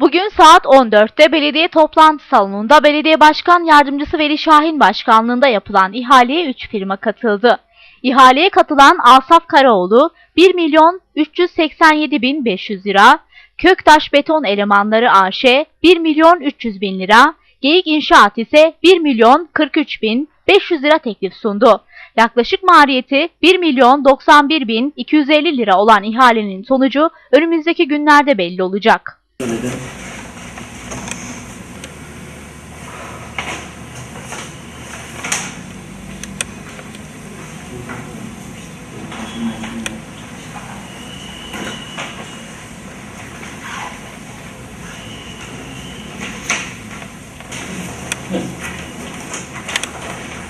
Bugün saat 14'te belediye toplantı salonunda belediye başkan yardımcısı Veli Şahin başkanlığında yapılan ihaleye 3 firma katıldı. İhaleye katılan Asaf Karaoğlu 1 milyon 387 bin 500 lira, Köktaş Beton Elemanları AŞ 1 milyon 300 bin lira, Geyik İnşaat ise 1 milyon 43 bin 500 lira teklif sundu. Yaklaşık maliyeti 1 milyon 91 bin 250 lira olan ihalenin sonucu önümüzdeki günlerde belli olacak. Söyledi.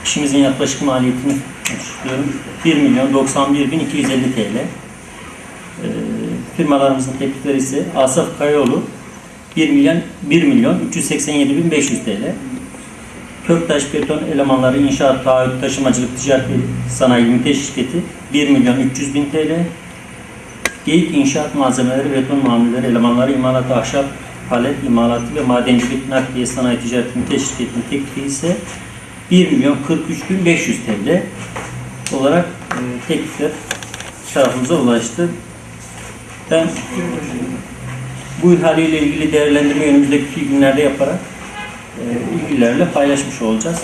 İşimizin yaklaşık maliyetini açıklıyorum. 1 milyon 91 bin 250 TL. Firmalarımızın teklifleri ise Asaf Kayaoğlu 1 milyon 1 milyon 387 bin 500 TL. Köktaş Beton Elemanları İnşaat Taahhüt Taşımacılık Ticaret Sanayi Limited Şirketi 1 milyon 300 bin TL. Geyik İnşaat Malzemeleri Beton Mamulleri Elemanları İmalat Ahşap Palet İmalatı ve Madencilik Nakliye Sanayi Ticaret Limited Şirketi'nin teklifi ise 1 milyon 43 bin 500 TL olarak teklifler tarafımıza ulaştı. Ben bu ihaleyle ilgili değerlendirme önümüzdeki günlerde yaparak e, ilgililerle paylaşmış olacağız.